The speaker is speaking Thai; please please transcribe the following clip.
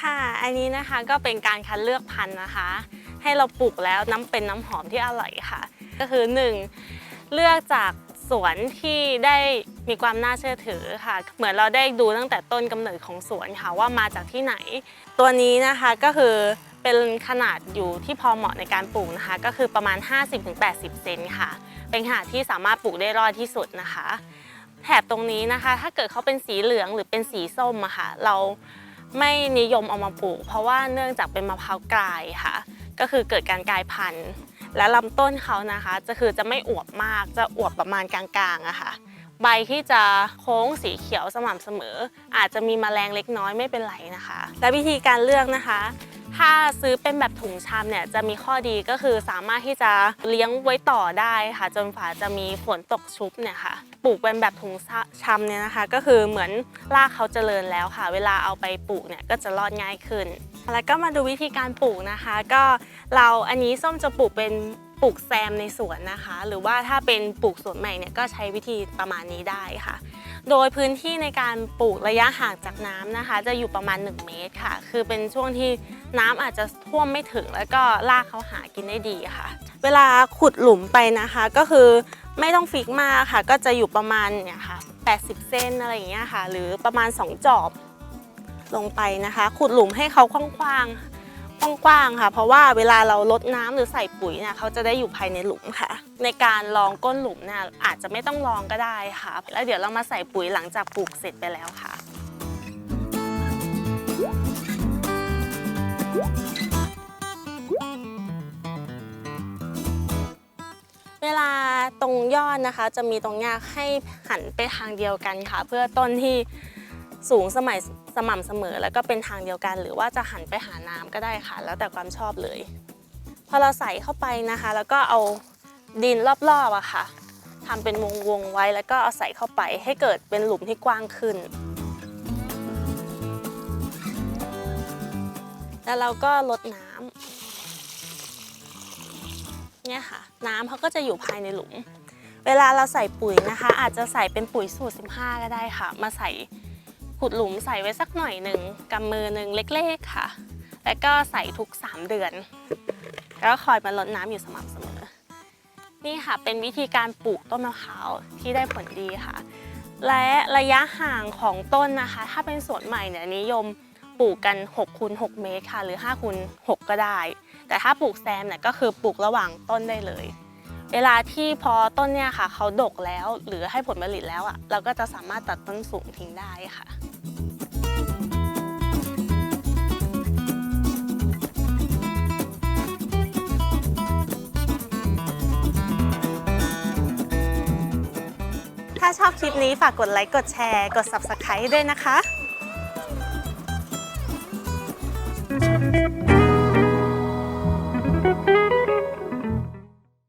ค่ะ อันนี้นะคะก็เป็นการคัดเลือกพันธุ์นะคะ ให้เราปลูกแล้วน้ำเป็นน้ำหอมที่อร่อยค่ะ ก็คือ 1. เลือกจากสวนที่ได้มีความน่าเชื่อถือค่ะ เหมือนเราได้ดูตั้งแต่ต้นกำเนิดของสวนค่ะว่ามาจากที่ไหน ตัวนี้นะคะก็คือเป็นขนาดอยู่ที่พอเหมาะในการปลูกนะคะ ก็คือประมาณ 50-80 เซนค่ะ เป็นขนาดที่สามารถปลูกได้รอดที่สุดนะคะ แถบตรงนี้นะคะ ถ้าเกิดเขาเป็นสีเหลืองหรือเป็นสีส้มอะค่ะ เราไม่นิยมเอามาปลูก เพราะว่าเนื่องจากเป็นมะพร้าวกลายค่ะ ก็คือเกิดการกลายพันธุ์ และลำต้นเขานะคะจะคือจะไม่อวบมากจะอวบประมาณกลางๆอะค่ะ ใบที่จะโค้งสีเขียวสม่ำเสมอ อาจจะมีแมลงเล็กน้อยไม่เป็นไรนะคะ และวิธีการเลือกนะคะ ถ้าซื้อเป็นแบบถุงชามเนี่ยจะมีข้อดีก็คือสามารถที่จะเลี้ยงไว้ต่อได้ค่ะ จนฝาจะมีฝนตกชุบเนี่ยค่ะ ปลูกเป็นแบบถุงชามเนี่ยนะคะ ก็คือเหมือนรากเขาเจริญแล้วค่ะ เวลาเอาไปปลูกเนี่ยก็จะรอดง่ายขึ้น แล้วก็มาดูวิธีการปลูกนะคะ ก็เราอันนี้ส้มจะปลูกเป็นปลูกแซมในสวนนะคะ หรือว่าถ้าเป็นปลูกสวนใหม่เนี่ยก็ใช้วิธีประมาณนี้ได้ค่ะ โดยพื้นที่ในการปลูกระยะห่างจากน้ำนะคะ จะอยู่ประมาณ 1 เมตรค่ะ คือเป็นช่วงที่ น้ำอาจจะท่วมไม่ถึงแล้วก็รากเขาหากินได้ดีค่ะ เวลาขุดหลุมไปนะคะก็คือไม่ต้องฟิกมากค่ะ ก็จะอยู่ประมาณเนี่ยค่ะ 80 เซนอะไรอย่างเงี้ยค่ะ หรือประมาณ 2 จอบลงไปนะคะ ขุดหลุมให้เขากว้างๆกว้างๆค่ะ เพราะว่าเวลาเราลดน้ำหรือใส่ปุ๋ยเนี่ยเขาจะได้อยู่ภายในหลุมค่ะ ในการลองก้นหลุมเนี่ยอาจจะไม่ต้องลองก็ได้ค่ะ แล้วเดี๋ยวเรามาใส่ปุ๋ยหลังจากปลูกเสร็จไปแล้วค่ะ เวลาตรงยอดนะคะ จะมีตรงเนี้ยให้หันไปทางเดียวกันค่ะ เพื่อต้นที่สูงสมัยสม่ำเสมอ แล้วก็เป็นทางเดียวกัน หรือว่าจะหันไปหาน้ำก็ได้ค่ะ แล้วแต่ความชอบเลย พอเราใส่เข้าไปนะคะ แล้วก็เอาดินรอบๆอะค่ะทำเป็นวงๆไว้แล้วก็เอาใส่เข้าไปให้เกิดเป็นหลุมที่กว้างขึ้น แล้วเราก็ลดน้ำ เนี่ยค่ะ น้ำเขาก็จะอยู่ภายในหลุม เวลาเราใส่ปุ๋ยนะคะ อาจจะใส่เป็นปุ๋ยสูตร 15 ก็ได้ค่ะ มาใส่ขุดหลุมใส่ไว้สักหน่อยหนึ่งกำมือหนึ่งเล็กๆค่ะ แล้วก็ใส่ทุก 3 เดือน แล้วคอยมาลดน้ำอยู่สม่ำเสมอ นี่ค่ะเป็นวิธีการปลูกต้นมะพร้าวที่ได้ผลดีค่ะ และระยะห่างของต้นนะคะ ถ้าเป็นสวนใหม่เนี่ยนิยม ปลูกกัน6คูณ6เมตรค่ะ หรือ5คูณ6ก็ได้ แต่ถ้าปลูกแซมเนี่ยก็คือปลูกระหว่างต้นได้เลย เวลาที่พอต้นเนี่ยค่ะ เขาดกแล้วหรือให้ผลผลิตแล้วอะเราก็จะสามารถตัดต้นสูงทิ้งได้ค่ะถ้าชอบคลิปนี้ฝากกดไลค์ กดแชร์ กด Subscribe ด้วยนะคะ Thank you.